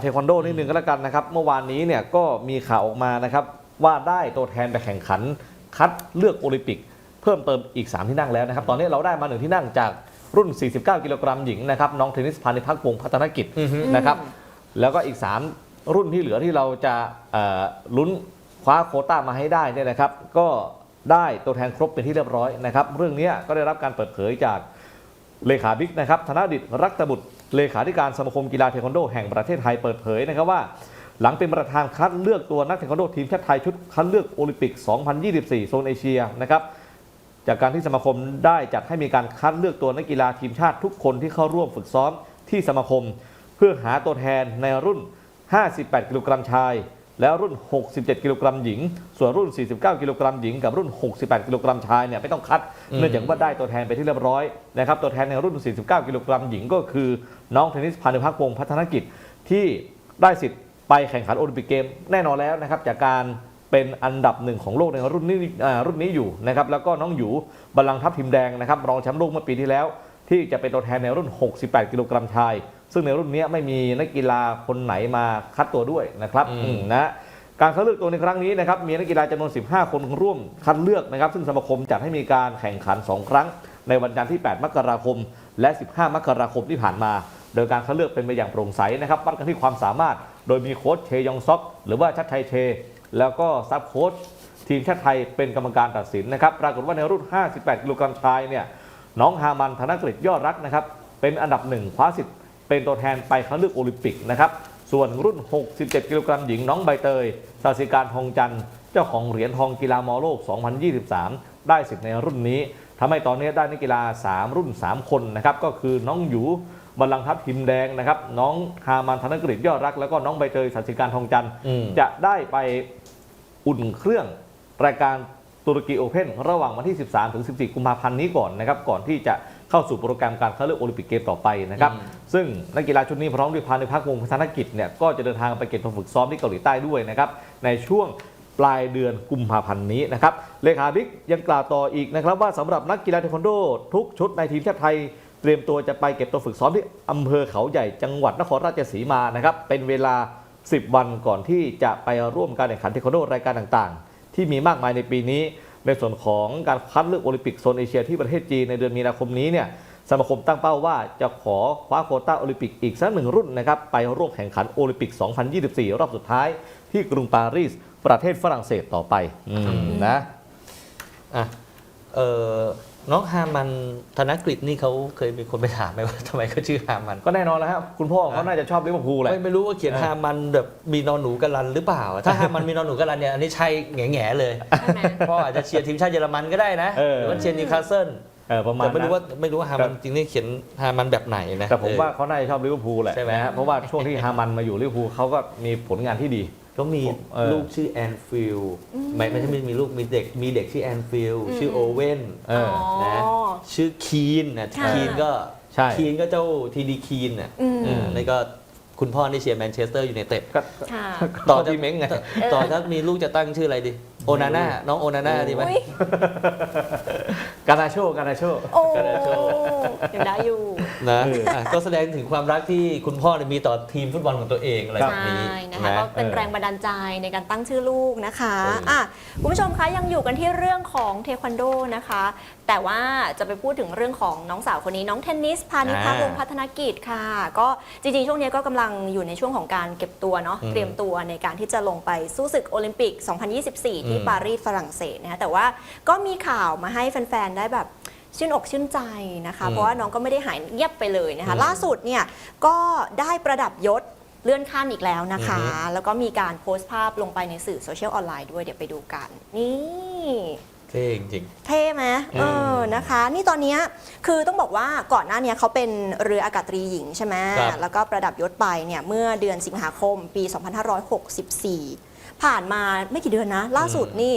เทควันโดนิดนึงก็แล้วกันนะครับ เมื่อวานนี้เนี่ยก็มีข่าวออกมานะครับ ว่าได้ตัวแทนไปแข่งขัน คัดเลือกโอลิมปิก เพิ่มเติมอีก 3 ที่นั่งแล้วนะครับ ตอนนี้เราได้มาหนึ่งที่นั่งจากรุ่น 49 กิโลกรัมหญิงนะครับน้องเทนนิสพานิพักวงพัฒนกิจนะครับแล้วก็อีก 3 รุ่นที่เหลือที่เราจะลุ้นคว้าโคต้ามาให้ได้เนี่ยนะครับ ก็ได้ตัวแทนครบเป็นที่เรียบร้อยนะครับ เรื่องนี้ก็ได้รับการเปิดเผยจากเลขาบิ๊กนะครับธนดิตรักตบุตร เลขาธิการสมาคมกีฬาเทควันโดแห่งประเทศไทยเปิดเผยนะครับว่า หลังเป็นประธานคัดเลือกตัวนักเทควันโดทีมชาติไทยชุดคัดเลือกโอลิมปิก 2024 โซนเอเชียนะครับจากการที่สมาคมได้จัดให้มีการคัดเลือกตัวนักกีฬาทีมชาติทุกคนที่เข้าร่วมฝึกซ้อมที่สมาคม เพื่อหาตัวแทนในรุ่น 58 กิโลกรัมชาย และรุ่น 67 กิโลกรัมหญิง ส่วนรุ่น 49 กิโลกรัมหญิง กับรุ่น 68 กิโลกรัมชายเนี่ยไม่ต้องคัด เนื่องจากว่าได้ตัวแทนไปที่เรียบร้อยนะครับ ตัวแทนในรุ่น 49 กิโลกรัมหญิงก็คือ น้องเทนนิสพานุพักษ์วงศ์พัฒนกิจที่ได้สิทธิ์ไปแข่งขันโอลิมปิกเกมแน่นอนแล้วนะครับจากการเป็นอันดับหนึ่งของโลกในรุ่นนี้อ่ารุ่นนี้อยู่นะครับแล้วก็น้องหยูบัลลังก์ทัพทีมแดงนะครับรองแชมป์โลกเมื่อปีที่แล้ว ที่จะเป็นตัวแทนในรุ่น 68 กิโลกรัมชาย ซึ่งในรุ่นนี้ไม่มีนักกีฬาคนไหนมาคัดตัวด้วยนะครับอืมอืมนะการคัดเลือกตัวในครั้งนี้นะครับมีนักกีฬาจำนวน 15 คนร่วมคัดเลือกนะครับ ซึ่งสมาคมจัดให้มีการแข่งขัน 2 ครั้ง ในวันจันทร์ที่ 8 มกราคม และ 15 มกราคมที่ผ่านมา โดยการคัดเลือกเป็นไปอย่างโปร่งใสนะครับวัดกันที่ความสามารถ โดยมีโค้ชเชยองซอก หรือว่าชัดชัยเช แล้วก็ซับโค้ชทีมชาติไทยเป็นกรรมการตัดสินนะครับปรากฏว่าในรุ่น 58 กิโลกรัมชายเนี่ยน้องฮามันธนกฤษยอดรักนะครับเป็นอันดับหนึ่งคว้าสิทธิ์ เป็นตัวแทนไปคัดเลือกโอลิมปิกนะครับส่วนรุ่น 67 กิโลกรัมหญิงน้องใบเตยสาสิการทองจันทร์เจ้าของเหรียญทองกีฬามอโลก 2023 ได้สิทธิ์ในรุ่นนี้ทำให้ตอนนี้ได้นักกีฬา 3 รุ่น 3 คนนะครับก็คือน้องหยูบัลลังก์ทัพทิมแดงนะครับน้องฮามันธนกฤษยอดรัก แล้วก็น้องใบเตยสาสิการทองจันทร์อืมจะได้ไปอุ่นเครื่องรายการตุรกีโอเพ่นระหว่างวันที่ 13 ถึง 14 กุมภาพันธ์นี้ก่อนนะครับก่อนที่จะ เข้าสู่โปรแกรมการคัดเลือกโอลิมปิกเกมต่อไปนะครับอืมซึ่งนักกีฬาชุดนี้พร้อมด้วยพานุพักษ์วงศ์พัฒนกิจเนี่ยก็จะเดินทางไปเก็บตัวฝึกซ้อมที่เกาหลีใต้ด้วยนะครับในช่วงปลายเดือนกุมภาพันธ์นี้นะครับเลขาบิ๊กยังกล่าวต่ออีกนะครับว่าสำหรับนักกีฬาเทควันโด ทุกชุดในทีมชาติไทย เตรียมตัวจะไปเก็บตัวฝึกซ้อมที่อำเภอเขาใหญ่จังหวัดนครราชสีมานะครับเป็นเวลา 10 วันก่อนที่จะไปร่วมการแข่งขันเทควันโดรายการต่างๆ ที่มีมากมายในปีนี้ ในส่วนของการคัดเลือกโอลิมปิกโซนเอเชียที่ประเทศจีนในเดือนมีนาคมนี้เนี่ยสมาคมตั้งเป้าว่าจะขอคว้าโคต้าโอลิมปิกอีกสักหนึ่งรุ่นนะครับไปร่วมแข่งขันโอลิมปิก 2024 รอบสุดท้ายที่กรุงปารีส ประเทศฝรั่งเศสต่อไปอนะอะเออน้องฮามันธนกฤษนี่เขาเคยมีคนไปถามไหมว่าทำไมเขาชื่อฮามัน ก็แน่นอนแล้วครับคุณพ่อเขาน่าจะชอบลิเวอร์พูลแหละ ไม่ไม่รู้ว่าเขียนเออฮามันแบบมีนอนหนูกันลันหรือเปล่า ถ้าฮามันมีนอนหนูกันลันเนี่ยอันนี้ใช่แง่ๆเลยใช่ไหมเพราะอาจจะเชียร์ทีมชาติเยอรมันก็ได้นะเออ หรือว่าเชียร์นิวคาสเซิลเออประมาณแต่ไม่รู้นั้น ว่าไม่รู้ว่าฮามันจริงนี่เขียนฮามันแบบไหนนะแต่ผมเออ ว่าเขาน่าจะชอบลิเวอร์พูลแหละใช่ไหม นะฮะเพราะว่าช่วงที่ฮามันมาอยู่ลิเวอร์พูลเขาก็มีผลงานที่ดี ก็มีเออลูกชื่อแอนฟิลไม่ไม่ใช่ไม่มีลูกมีเด็กมีเด็กชื่อแอนฟิลชื่อโอเว่นเออ นะ ชื่อคีนนะค่ะ คีนก็ใช่ คีนก็เจ้าทีดีคีนน่ะอืมอ่านี่ก็คุณพ่อนี่เชียร์แมนเชสเตอร์ยูไนเต็ดก็ค่ะ ต่อที่เม้งไง ต่อถ้ามีลูกจะตั้งชื่ออะไรดี โอนาน่าน้องโอนาน่าดีไหมอุ๊ย กานาโชกานาโช โอ้กระดาษโชว์ยังได้อยู่ นะอะก็แสดงถึงความรักที่คุณพ่อเนี่ยมีต่อทีมฟุตบอลของตัวเองอะไรแบบใช่นี้นะคะนะก็เป็นเออแรงบันดาลใจในการตั้งชื่อลูกนะคะเอออ่อะคุณผู้ชมคะยังอยู่กันที่เรื่องของเทควันโดนะคะ แต่ว่าจะไปพูดถึงเรื่องของน้องสาวคนนี้น้องเทนนิสพานิพักษ์วงศ์พัฒนกิจค่ะ ก็จริงๆ ช่วงนี้ก็กำลังอยู่ในช่วงของการเก็บตัวเนาะอืมเตรียมตัวในการที่จะลงไปสู้ศึกโอลิมปิก 2024 ที่อืมปารีสฝรั่งเศสนะคะแต่ว่าก็มีข่าวมาให้แฟนๆ ได้แบบชื่นอกชื่นใจนะคะ เพราะว่าน้องก็ไม่ได้หายเงียบไปเลยนะคะ ล่าสุดเนี่ยก็ได้ประดับยศเลื่อนขั้นอีกแล้วนะคะ แล้วก็มีการโพสต์ภาพลงไปในสื่อโซเชียลออนไลน์ด้วยเดี๋ยวไปดูกัน นี่ เท่จริง เท่ไหมเออ นะคะ นี่ตอนเนี้ยคือต้องบอกว่าก่อนหน้าเนี้ยเขาเป็นเรืออากาศตรีหญิงใช่ไหม ครับ แล้วก็ประดับยศไปเนี่ยเมื่อเดือนสิงหาคมปี 2564 ผ่านมาไม่กี่เดือนนะ ล่าสุดนี่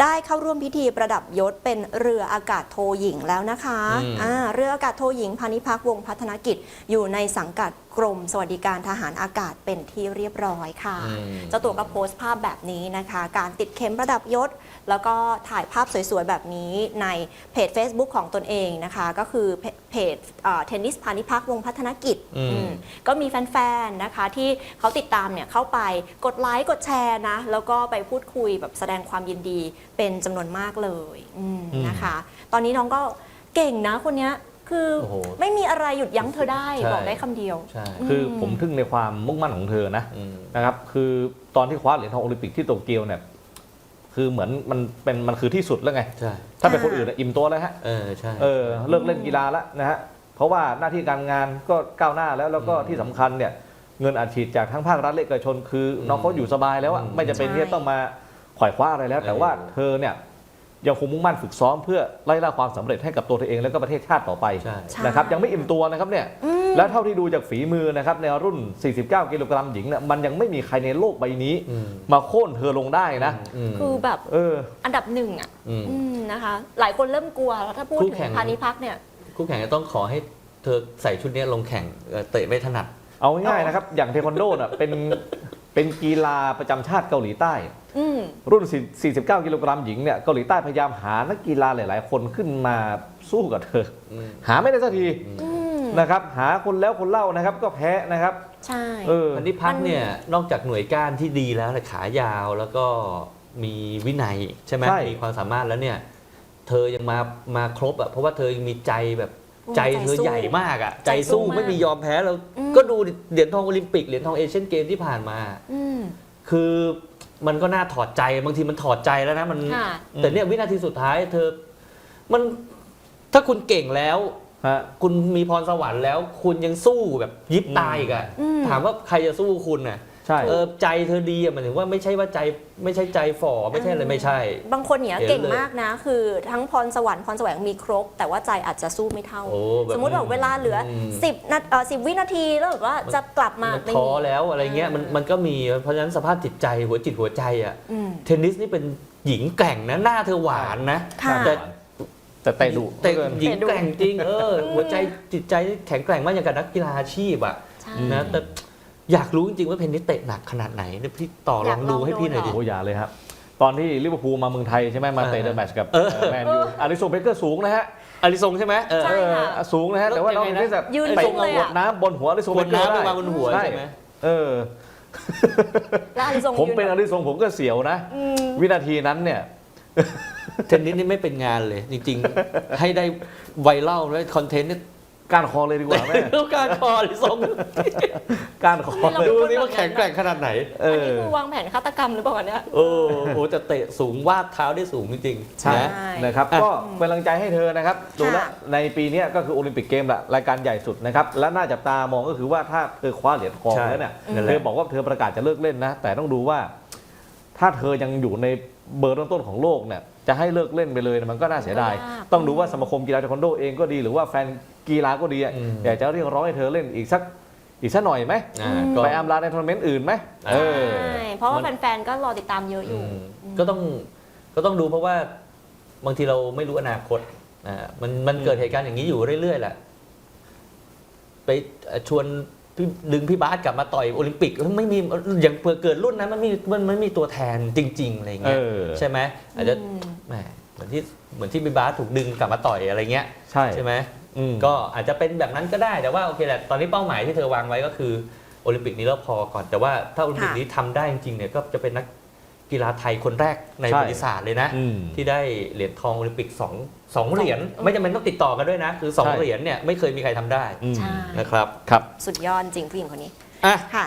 ได้เข้าร่วมพิธีประดับยศเป็นเรืออากาศโทหญิงแล้วนะคะอืม อ่าเรืออากาศโทหญิงพานิพักษ์วงศ์พัฒนกิจอยู่ในสังกัดกรมสวัสดิการทหารอากาศเป็นที่เรียบร้อยค่ะอืมเจ้าตัวก็โพสต์ภาพแบบนี้นะคะ การติดเข็มระดับยศ แล้วก็ถ่ายภาพสวยๆ แบบนี้ในเพจ Facebook ของตนเองนะคะ ก็คือเพเพจเทนนิสพานิพักษ์วงศ์พัฒนกิจอืมอืมก็มีแฟนๆ นะคะที่เขาติดตามเนี่ยเข้าไปกดไลค์กดแชร์นะ แล้วก็ไปพูดคุยแบบแสดงความยินดีเป็นจำนวนมากเลยอืมอืมนะคะ ตอนนี้น้องก็เก่งนะคนเนี้ย คือโอ้โห ไม่มีอะไรหยุดยั้งเธอได้ใช่ บอกได้คำเดียว ใช่คือผมทึ่งในความมุ่งมั่นของเธอนะอืม นะครับ คือตอนที่คว้าเหรียญทองโอลิมปิกที่โตเกียวเนี่ยคือเหมือนมันเป็นมันคือที่สุดแล้วไง ใช่ ถ้าเป็นคนอื่นอะอิ่มตัวแล้วฮะ เออ ใช่ เออเลิกเล่นกีฬาแล้วนะฮะ เพราะว่าหน้าที่การงานก็ก้าวหน้าแล้วแล้วก็อืมที่สำคัญเนี่ยเงินอัดฉีดจากทั้งภาครัฐและเอกชนคืออมน้องเขาอยู่สบายแล้วอะอืมไม่จะเป็นใช่ ที่จะต้องมาขวายคว้าอะไรแล้ว แต่เออว่าเธอเนี่ย ยังคงมุ่งมั่นฝึกซ้อมเพื่อไล่ล่าความสำเร็จให้กับตัวเธอเองแล้วก็ประเทศชาติต่อไปใช่ใช่นะครับยังไม่อิ่มตัวนะครับเนี่ยอืมแล้วเท่าที่ดูจากฝีมือนะครับในรุ่น 49 กิโลกรัมหญิงเนี่ยมันยังไม่มีใครในโลกใบนี้อืมมาโค่นเธอลงได้นะมคือแบบเอออันดับหนึ่งอะอืมอืมนะคะ หลายคนเริ่มกลัวแล้วถ้าพูดคู่ถึแข่งงพานิพักษ์เนี่ยคู่แข่งจะต้องขอให้เธอใส่ชุดนี้ลงแข่งเอ่อเตะไม่ถนัด เอาง่ายๆนะครับ อย่างเทควันโดน่ะเป็น เป็นกีฬาประจำชาติเกาหลีใต้ อืม รุ่น 49 กิโลกรัมหญิงเนี่ยเกาหลีใต้พยายามหานักกีฬาหลาย ๆ คนขึ้นมาสู้กับเธอ อืม หาไม่ได้สักทีอืม นะครับ หาคนแล้วคนเล่านะครับ ก็แพ้นะครับ ใช่ เออ พันธิพักษ์เนี่ยนอกจากหน่วยก้านที่ดีแล้วแต่ขายาวแล้วก็มีวินัยใช่ไหมใช่ มีความสามารถแล้วเนี่ย เธอยังมามาครบอะเพราะว่าเธอยังมีใจแบบโอ้ ใจเธอใจสู้ใหญ่มากอะ ใจใจสู้สู้มากไม่มียอมแพ้แล้วอืมก็ดูเหรียญทองโอลิมปิกเหรียญทองเอเชียนเกมที่ผ่านมาอืมคือมันก็น่าถอดใจบางทีมันถอดใจแล้วนะมันค่ะแต่เนี่ยวินาทีสุดท้ายเธอ มันถ้าคุณเก่งแล้วฮะคุณมีพรสวรรค์แล้ว คุณยังสู้แบบยิบตายอีกอะอืมถามว่าใครจะสู้คุณน่ะ ใช่ เออใจเธอดีอะหมายถึงว่าไม่ใช่ว่าใจไม่ใช่ใจฝ่อไม่ใช่อะไรไม่ใช่ บางคนเนี่ยเห็นเลยเก่งมากนะ คือทั้งพรสวรรค์พรแสวงมีครบ แต่ว่าใจอาจจะสู้ไม่เท่า โอ้แบบสมมติแบบเวลาเหลืออม10นาทีเอ่อ10วินาทีแล้วแบบว่าจะกลับมามันไม่ท้อมี แล้วอะไรเงี้ยมันอ่ามัมันก็มีเพราะฉะนั้นสภาพจิตใจหัวจิตหัวใจอะอืม เทนนิสนี่เป็นหญิงแกร่งนะหน้าเธอหวานนะค่ะ แต่แต่เตะดุแต่เหลือเกินหญิงแกร่งจริงเอออืมหัวใจจิตใจนี่แข็งแกร่งมากอย่างกับนักกีฬาอาชีพอะใช่ นะแต่ อยากรู้จริงๆว่าเพนนิสเตะหนักขนาดไหนเนี่ยพี่ต่อลอยาอกงลดูองให้พี่หน่อยดูดิเหรโอ้อยาเลยครับ ตอนที่ลิเวอร์พูลมาเมืองไทยใช่ไหมมาเตะเออเดอะแมตช์กับเออ แมนยูอาริโซเบเกอร์สูงนะฮะอาริซงใช่ไหมเออ ใช่ค่ะ เออสูงนะฮะแต่ว่าน้องยังไงนะนี่แบบยืนไปสูงเลยอะกดน้ำบนหัวอาริโซคเบนเกอร์น้ำลได้งมาบนหัวใช่ไหม เออ แล้วอาริซงผมเป็นยือาริซงผมก็เสียวนะ อืม วินาทีนั้นเนี่ย เทนนิสนี่ไม่เป็นงานเลย จริง ๆ ให้ได้ไวรัลและคอนเทนต์เนี่ย การคอเลยดีกว่าแม่ ต้องการคออาริซงการคอให้เราเลยดูสิว่าแข็งแกร่งขนาดไหน เออันอ นี้คือวางแผนฆาตกรรมหรือเปล่าเนี่ย โอ้โหแต่เตะสูงวาดเท้าได้สูงจริงๆใช่ นะ นะครับอะ ก็เป็นกำลังใจให้เธอนะครับดูแล้วค่ะในปีเนี้ยก็คือโอลิมปิกเกมแหละรายการใหญ่สุดนะครับและน่าจับตามองก็คือว่าถ้าเธอคว้าเหรียญทองใช่แล้วเนี่ยนั่นแหเธละอบอกว่าเธอประกาศจะเลิกเล่นนะ แต่ต้องดูว่า ถ้าเธอยังอยู่ในเบอร์ต้นๆของโลกเนี่ยจะให้เลิกเล่นไปเลยเนี่ยมันก็น่าเสียดายก็ยาก ต้องดูว่าสมาคมกีฬาเทควันโดเองก็ดีหรือว่าแฟน กีฬาก็ดีอะอืมอยากจะเรียกร้องให้เธอเล่นอีกสักอีกสักหน่อยไหมอ่าก็ ไปอำลาในทัวร์นาเมนต์อื่นไหมเออ ใช่เพราะว่าแฟนๆ ก็รอติดตามเยอะอยู่ อืมก็ต้องก็ต้องดูเพราะว่าบางทีเราไม่รู้อนาคตอ่ามันมันเกิดเหตุการณ์อย่างนี้อยู่เรื่อยๆแหละไปเอ่อชวนพี่ดึงพี่บาสกลับมาต่อยโอลิมปิกไม่มีอย่างเผื่อเกิดรุ่นนั้นมันมีมันมันมีตัวแทนจริง ๆอะไรเงี้ยเออ ใช่ไหมอาจจะอืม แหมเหมือนที่เหมือนที่พี่บาสถูกดึงกลับมาต่อยอะไรเงี้ย ใช่ ใช่ไหมอืม ก็อาจจะเป็นแบบนั้นก็ได้แต่ว่าโอเคแหละตอนนี้เป้าหมายที่เธอวางไว้ก็คือโอลิมปิกนี้แล้วพอก่อนแต่ว่าถ้าโอลิมปิกค่ะนี้ทำได้จริงๆเนี่ยก็จะเป็นนักกีฬาไทยคนแรกในใช่ประวัติศาสตร์เลยนะอืมที่ได้เหรียญทองโอลิมปิกสองสองเหรียญไม่จำเป็นต้องติดต่อกันด้วยนะ คือสองใช่เหรียญเนี่ยไม่เคยมีใครทำได้อืมใช่นะครับครับ สุดยอดจริงผู้หญิงคนนี้อะค่ะ